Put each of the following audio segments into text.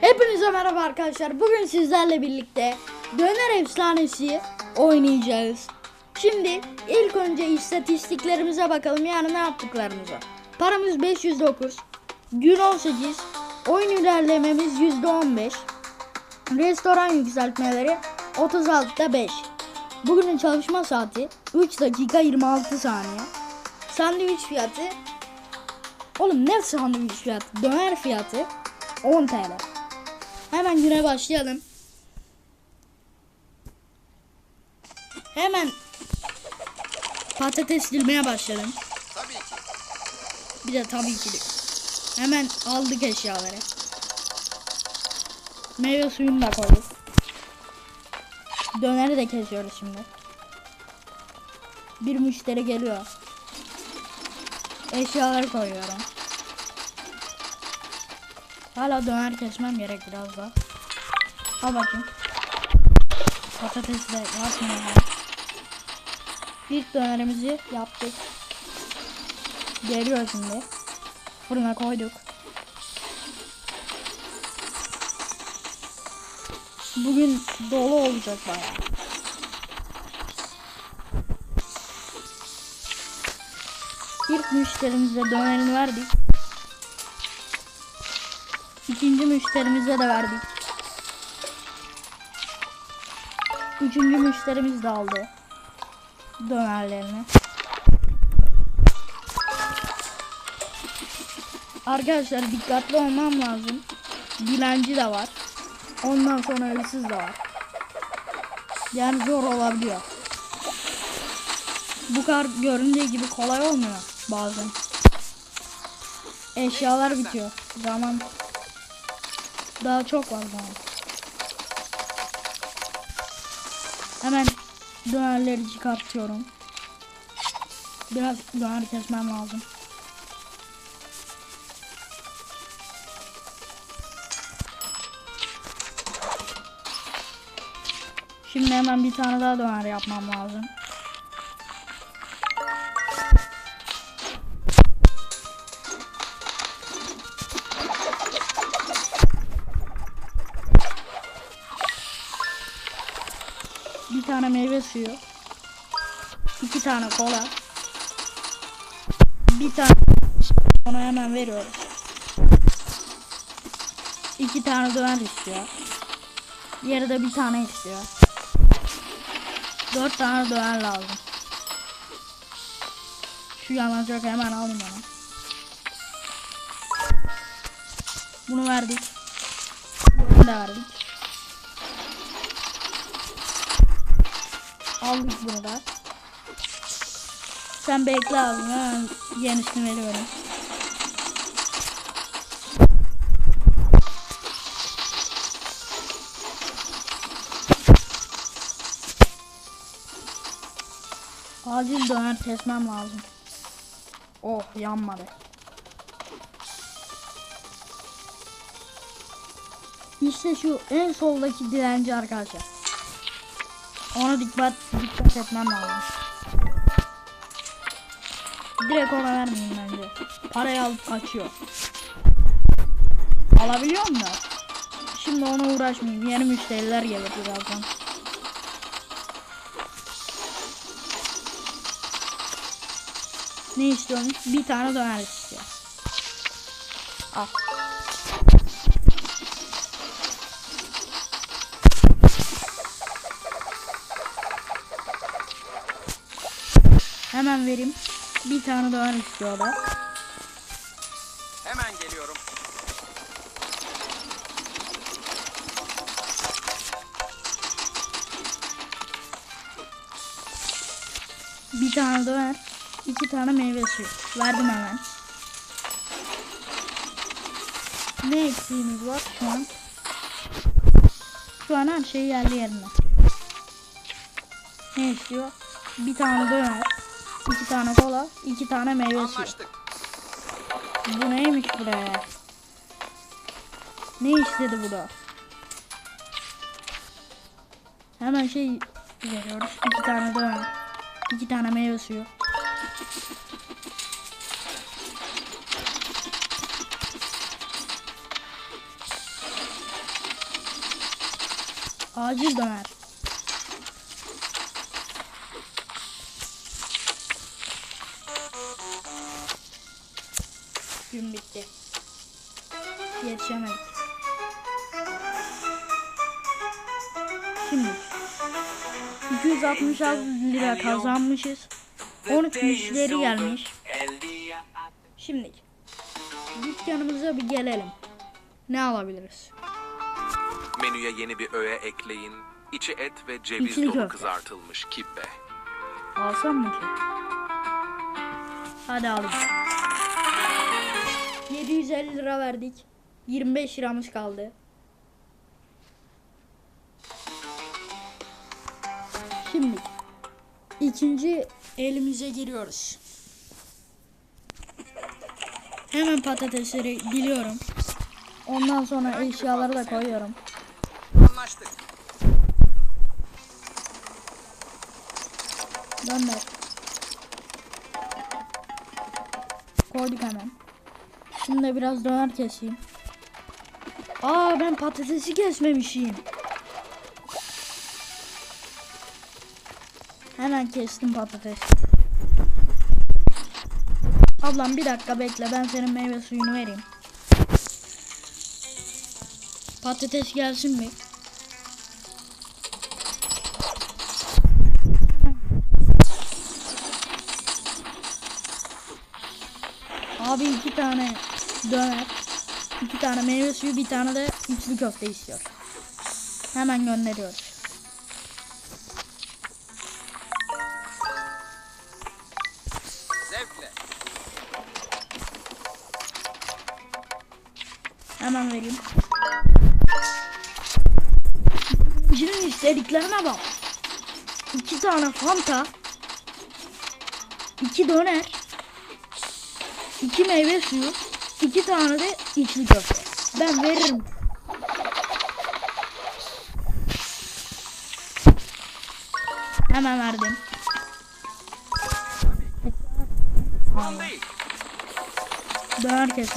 Hepinize merhaba arkadaşlar. Bugün sizlerle birlikte Döner Efsanesi oynayacağız. Şimdi ilk önce istatistiklerimize bakalım. Yani ne yaptıklarımıza. Paramız 509. Gün 18. Oyun ilerlememiz %15. Restoran yükseltmeleri 36'da 5. Bugünün çalışma saati 3 dakika 26 saniye. Sandviç fiyatı Oğlum ne sandviç fiyatı? Döner fiyatı 10 TL. Hemen güne başlayalım. Hemen patates dilmeye başladım. Tabii ki. Bir de tabii ki. Hemen aldık eşyaları. Meyve suyunu da koyduk. Döneri de kesiyoruz şimdi. Bir müşteri geliyor. Eşyaları koyuyorum. Hala döner kesmem gerek biraz daha. Al bakayım. Patatesi de yapmayalım. İlk dönerimizi yaptık. Geliyor şimdi. Fırına koyduk. Bugün dolu olacak bayağı. Müşterimize dönerini verdik. İkinci müşterimize de verdik. Üçüncü müşterimiz de aldı. Dönerlerini. Arkadaşlar dikkatli olmam lazım. Dilenci de var. Ondan sonra hırsız da var. Yani zor olabiliyor. Bu kadar göründüğü gibi kolay olmuyor bazen. Eşyalar bitiyor. Zaman daha çok var zaman. Hemen dönerleri çıkartıyorum. Biraz döner kesmem lazım. Şimdi hemen bir tane daha döner yapmam lazım. Tane meyve suyu. iki tane kola. Bir tane onu hemen veriyoruz. İki tane döner istiyor. Diğeri bir tane istiyor. Dört tane döner lazım. Şu yanacak hemen alayım onu. Bunu verdik. Bunu da verdik. Aldık bunu da. Sen bekle abi. Hemen yenisini veriyorum. Acil döner kesmem lazım. Oh yanmadı. İşte şu en soldaki dilenci arkadaşlar. Ona dikkat dikkat etmem lazım. Direkt ona vermeyeyim bence. Parayı alıp kaçıyor. Alabiliyor mu? Şimdi ona uğraşmayayım. Yeni müşteriler gelir birazdan. Ne istiyormuş? Bir tane döner istiyor. Al. Hemen vereyim. Bir tane döner istiyor da. Hemen geliyorum. Bir tane döner. iki tane meyve suyu. Verdim hemen. Ne eksiğimiz var şu an? Şu an her şey yerli yerine. Ne istiyor? Bir tane döner. İki tane kola, iki tane meyve suyu. Bu neymiş buraya? Ne istedi bu da? Hemen şey veriyoruz. İki tane dönem. İki tane meyve suyu. Acil döner. 266 lira kazanmışız. 13 müşteri gelmiş. Şimdi dükkanımıza bir gelelim. Ne alabiliriz? Menüye yeni bir öğe ekleyin. İçi et ve ceviz İçli dolu köfte. kızartılmış kibbe. Alsam mı ki? Hadi alayım. 750 lira verdik. 25 liramız kaldı. Şimdi ikinci elimize giriyoruz. Hemen patatesleri diliyorum. Ondan sonra eşyaları da koyuyorum. Anlaştık. Gönder. Koyduk hemen. Şimdi de biraz döner keseyim. Aa ben patatesi kesmemişim. Hemen kestim patates. Ablam bir dakika bekle ben senin meyve suyunu vereyim. Patates gelsin mi? Abi iki tane döner, iki tane meyve suyu, bir tane de içli köfte istiyor. Hemen gönderiyoruz. Hemen vereyim. İçinin istediklerine bak. İki tane fanta, iki döner, iki meyve suyu, iki tane de içli köfte. Ben veririm. Hemen verdim. Döner kes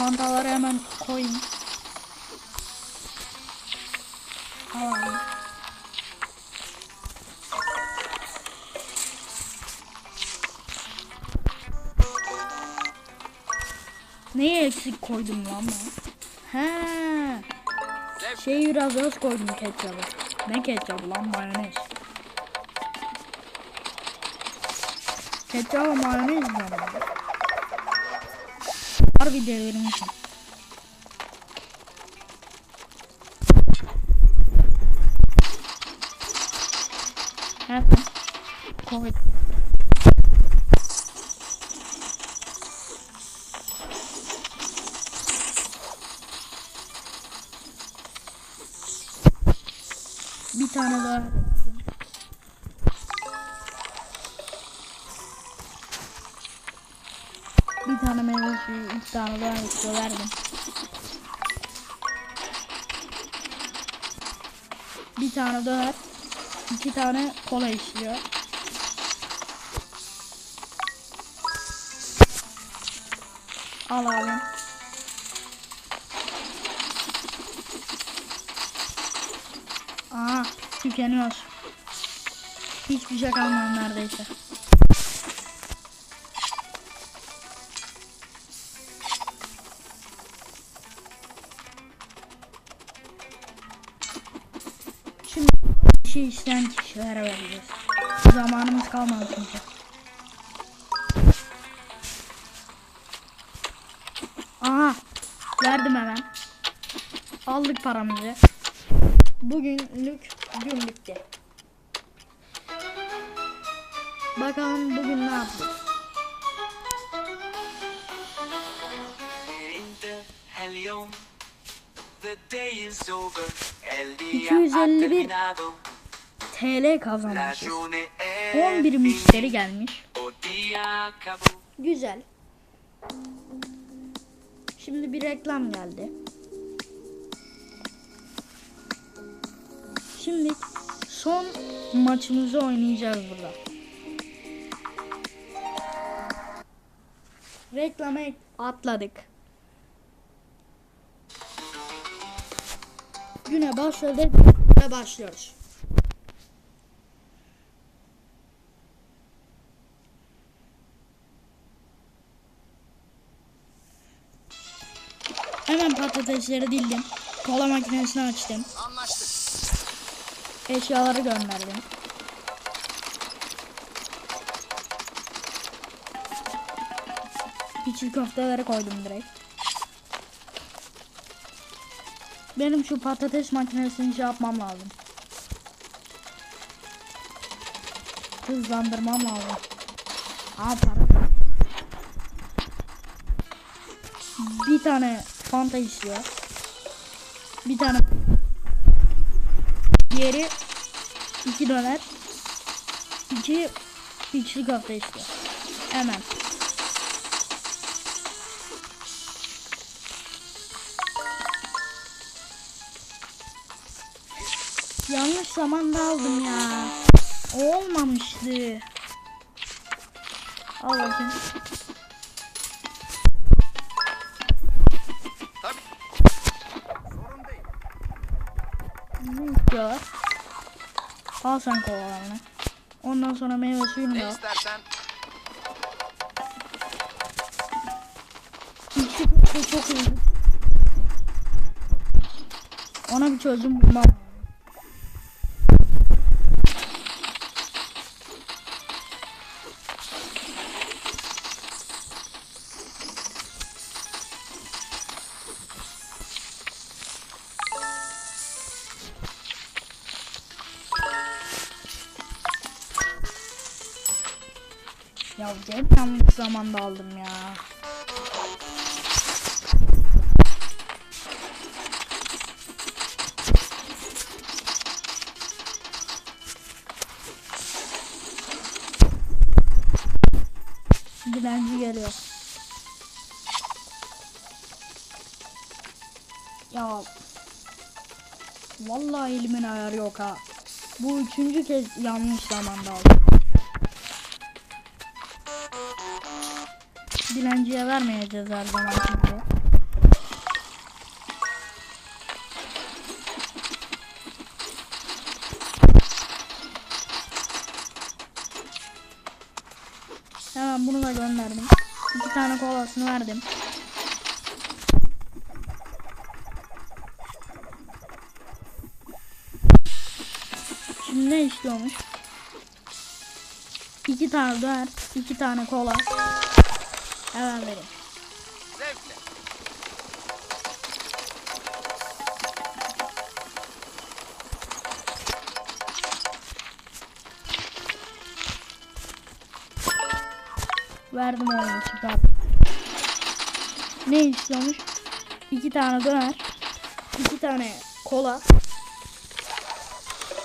Pantaları hemen koyayım. Al abi. Neyi eksik koydum lan ben? He. Zevk. Şey biraz az koydum ketçabı. Ne ketçabı lan mayonez. Ketçabı mayonez mi lan? Harbi devirmişim. Hemen koy. Bir tane daha. Bir tane meyve suyu, iki tane daha istiyor verdim. Bir tane döner, iki tane kola istiyor. Al abi. Aa, tükeniyor. Hiçbir şey kalmadı neredeyse. işi işleyen kişilere vereceğiz. Zamanımız kalmadı çünkü. Aha. Verdim hemen. Aldık paramızı. Bugünlük gün bitti. Bakalım bugün ne yaptık. The day is over. El día ha terminado. TL kazanmışız. journée est 11 finie müşteri gelmiş. Güzel. Şimdi bir reklam geldi. Şimdi son maçımızı oynayacağız burada. Reklama atladık. Güne başladık ve başlıyoruz. Hemen patatesleri dildim. Kola makinesini açtım. Anlaştık. Eşyaları gönderdim. İçli köfteleri koydum direkt. Benim şu patates makinesini şey yapmam lazım. Hızlandırmam lazım. Aa para. Bir tane fanta istiyor. Bir tane Diğeri iki döner. iki içli köfte istiyor. Hemen. Yanlış zamanda aldım ya. Olmamıştı. Al bakayım. Al sen kolalarını. Ondan sonra meyve suyunu da al. köfte çok iyi. Ona bir çözüm bulmam. Ya hep yanlış zamanda aldım ya. Dilenci geliyor. Ya vallahi elimin ayarı yok ha. Bu üçüncü kez yanlış zamanda aldım. Dilenciye vermeyeceğiz her zaman çünkü. Hemen bunu da gönderdim. İki tane kolasını verdim. Şimdi ne istiyormuş? İki tane döner, iki tane kola. Hemen vereyim. zevkle. Verdim oğlum süper. Ne istiyormuş? İki tane döner. iki tane kola.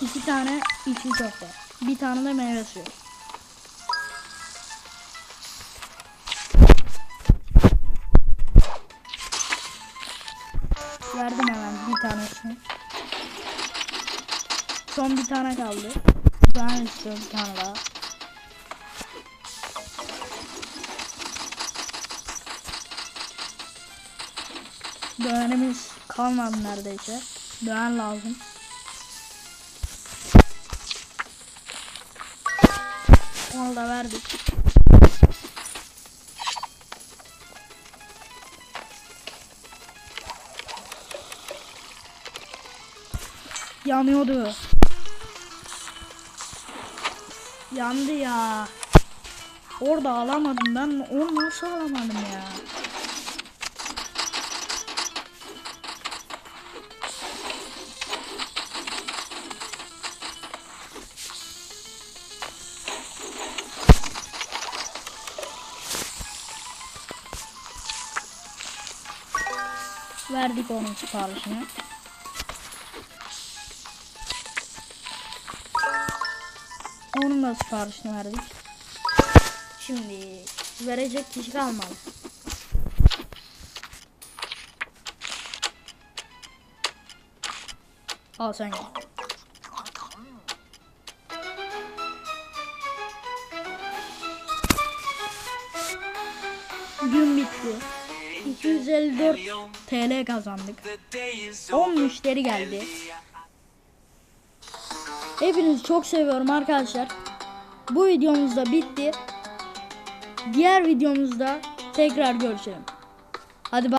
iki tane içli köfte. Bir tane de meyve suyu. Tanesini. Son bir tane kaldı. Bir tane istiyorum bir tane daha. Dönerimiz kalmadı neredeyse. Döner lazım. Onu da verdik. Yanıyordu. Yandı ya. Orada alamadım ben. Onu nasıl alamadım ya? Verdik onun siparişini. Onun da siparişini verdik. Şimdi verecek kişi kalmadı. Al sen gel. Gün bitti. 254 TL kazandık. 10 müşteri geldi. Hepinizi çok seviyorum arkadaşlar. Bu videomuz da bitti. Diğer videomuzda tekrar görüşelim. Hadi bay.